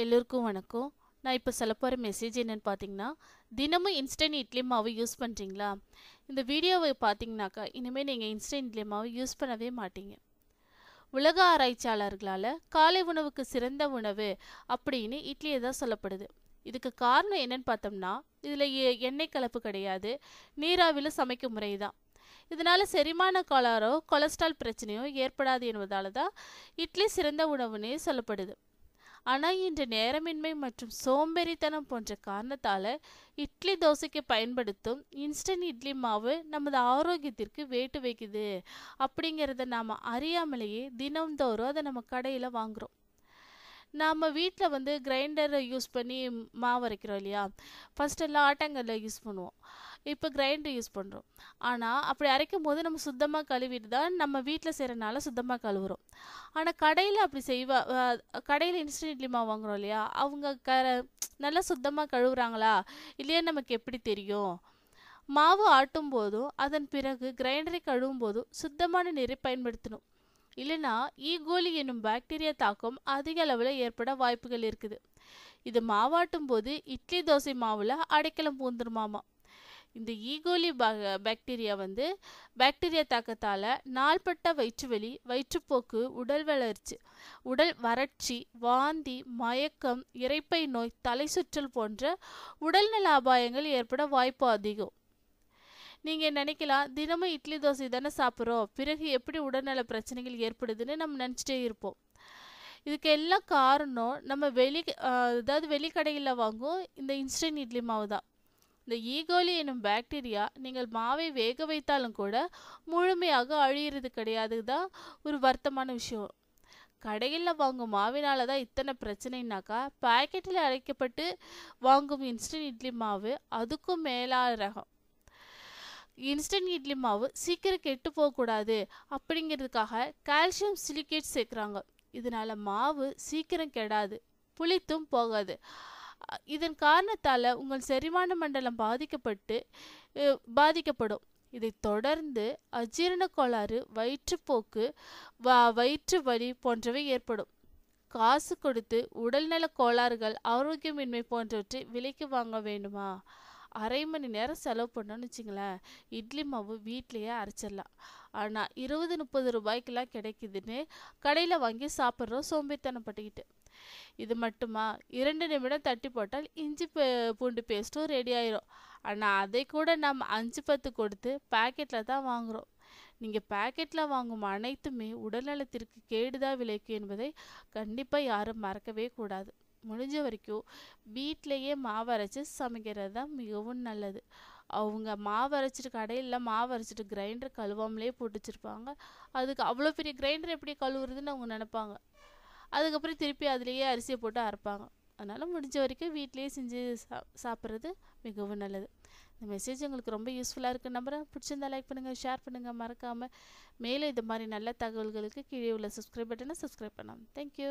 எல்லோருக்கும் வணக்கம். நான் இப்போ சொல்ல போகிற மெசேஜ் என்னென்னு பார்த்தீங்கன்னா தினமும் இன்ஸ்டன்ட் இட்லி மாவு யூஸ் பண்ணுறீங்களா இந்த வீடியோவை பார்த்தீங்கன்னாக்கா இனிமேல் நீங்கள் இன்ஸ்டன்ட் இட்லி மாவு யூஸ் பண்ணவே மாட்டீங்க. உலக ஆராய்ச்சியாளர்களால் காலை உணவுக்கு சிறந்த உணவு அப்படின்னு இட்லியை தான் சொல்லப்படுது. இதுக்கு காரணம் என்னன்னு பார்த்தோம்னா இதில் எண்ணெய் கலப்பு கிடையாது நீராவியில் சமைக்கும் முறை தான். இதனால் செரிமான கோளாறோ கொலஸ்ட்ரால் பிரச்சனையோ ஏற்படாது என்பதால் தான் இட்லி சிறந்த உணவுன்னே சொல்லப்படுது. ஆனால் இன்று நேரமின்மை மற்றும் சோம்பேறித்தனம் போன்ற காரணத்தால் இட்லி தோசைக்கு பயன்படுத்தும் இன்ஸ்டன்ட் இட்லி மாவு நமது ஆரோக்கியத்திற்கு வேட்டு வைக்குது. அப்படிங்கிறத நாம் அறியாமலேயே தினம்தோறும் அதை நம்ம கடையில் வாங்குகிறோம் நாம் வீட்டில் வந்து கிரைண்டரை யூஸ் பண்ணி மாவு அரைக்கிறோம் இல்லையா? ஃபஸ்ட்டெல்லாம் ஆட்டங்கல்ல யூஸ் பண்ணுவோம். இப்போ கிரைண்டர் யூஸ் பண்ணுறோம் ஆனால் அப்படி அரைக்கும் போது நம்ம சுத்தமாக கழுவிட்டு தான் நம்ம வீட்டில் செய்கிறனால சுத்தமாக கழுவுறோம். ஆனால் கடையில் அப்படி செய்வா கடையில் இன்ஸ்டன்ட் இட்லி மாவு வாங்குறோம் இல்லையா? அவங்க க நல்லா சுத்தமாக கழுவுறாங்களா? இல்லையா நமக்கு எப்படி தெரியும்? மாவு ஆட்டும் போதும் அதன் பிறகு கிரைண்டரை கழுவும் போதும் சுத்தமான நீரை பயன்படுத்தணும். இல்லைனா ஈகோலி e. என்னும் பாக்டீரியா தாக்கம் அதிக அளவில் ஏற்பட வாய்ப்புகள் இருக்குது. இது மாவாட்டும் போது இட்லி தோசை மாவில் அடைக்கலம் பூந்துருமாமா. இந்த e. ஈகோலி பாக்டீரியா வந்து பாக்டீரியா தாக்கத்தால் நாள்பட்ட வயிற்றுவலி வயிற்றுப்போக்கு உடல் வளர்ச்சி உடல் வறட்சி வாந்தி மயக்கம் இறைப்பை நோய் தலை சுற்றல் போன்ற உடல்நல அபாயங்கள் ஏற்பட வாய்ப்பு அதிகம். நீங்கள் நினைக்கலாம் தினமும் இட்லி தோசை தானே சாப்பிட்றோம். பிறகு எப்படி உடல்நல பிரச்சனைகள் ஏற்படுதுன்னு நம்ம நினச்சிட்டே இருப்போம். இதுக்கு எல்லாம் காரணம் நம்ம வெளி அதாவது வெளிக்கடையில் வாங்கும் இந்த இன்ஸ்டன்ட் இட்லி மாவு தான். இந்த e. ஈகோலி எனும் பாக்டீரியா நீங்கள் மாவை வேக வைத்தாலும் கூட முழுமையாக அழியிறது கிடையாது. தான் ஒரு வருத்தமான விஷயம். கடையில் வாங்கும் மாவினால தான் இத்தனை பிரச்சனைனாக்கா பாக்கெட்டில் அரைக்கப்பட்டு வாங்கும் இன்ஸ்டன்ட் இட்லி மாவு அதுக்கும் மேலாக ரகம். இன்ஸ்டன்ட் இட்லி மாவு சீக்கிரம் கெட்டு போகக்கூடாது அப்படிங்கிறதுக்காக கால்சியம் சிலிக்கேட் சேர்க்குறாங்க. இதனால் மாவு சீக்கிரம் கெடாது புளித்தும் போகாது. இதன் காரணத்தால் உங்கள் செரிமான மண்டலம் பாதிக்கப்பட்டு பாதிக்கப்படும். இதை தொடர்ந்து அஜீரண கோளாறு வயிற்றுப்போக்கு வ வயிற்று வலி போன்றவை ஏற்படும். காசு கொடுத்து உடல்நல கோளாறுகள் ஆரோக்கியமின்மை போன்றவற்றை விலைக்கு வாங்க வேண்டுமா? அரை மணி நேரம் செலவு பண்ணோன்னு வச்சுங்களேன் இட்லி மாவு வீட்லேயே அரைச்சிடலாம். ஆனால் இருபது முப்பது ரூபாய்க்கெல்லாம் கிடைக்குதுன்னு கடையில் வாங்கி சாப்பிட்றோம் சோம்பேறித்தனப்பட்டுக்கிட்டு. இது மட்டுமா? இரண்டு நிமிடம் தட்டி போட்டால் இஞ்சி பூண்டு பேஸ்ட்டும் ரெடி ஆயிரும். ஆனால் அதை கூட நம்ம அஞ்சு பத்து கொடுத்து பேக்கெட்டில் தான் வாங்குகிறோம் நீங்கள் பேக்கெட்டில் வாங்கும் அனைத்துமே உடல்நலத்திற்கு கேடுதான் விளைக்கும் என்பதை கண்டிப்பாக யாரும் மறக்கவே கூடாது. முடிஞ்ச வரைக்கும் வீட்டிலையே மாவு அரைச்சி சமைக்கிறது தான் மிகவும் நல்லது. அவங்க மாவு அரைச்சிட்டு கடையில் மாவு அரைச்சிட்டு கிரைண்டர் கழுவாமலே போட்டு வச்சுருப்பாங்க. அதுக்கு அவ்வளோ பெரிய கிரைண்டர் எப்படி கழுவுறதுன்னு அவங்க நினப்பாங்க. அதுக்கப்புறம் திருப்பி அதுலேயே அரிசியை போட்டு அரைப்பாங்க. அதனால் முடிஞ்ச வரைக்கும் வீட்லேயே செஞ்சு சா சாப்பிட்றது மிகவும் நல்லது. இந்த மெசேஜ் உங்களுக்கு ரொம்ப யூஸ்ஃபுல்லாக இருக்குது நம்புகிறேன் பிடிச்சிருந்தா லைக் பண்ணுங்கள் ஷேர் பண்ணுங்கள் மறக்காமல் மேலும் இது மாதிரி நல்ல தகவல்களுக்கு கீழே உள்ள சப்ஸ்கிரைப் பட்டனை சப்ஸ்கிரைப் பண்ணலாம். தேங்க்யூ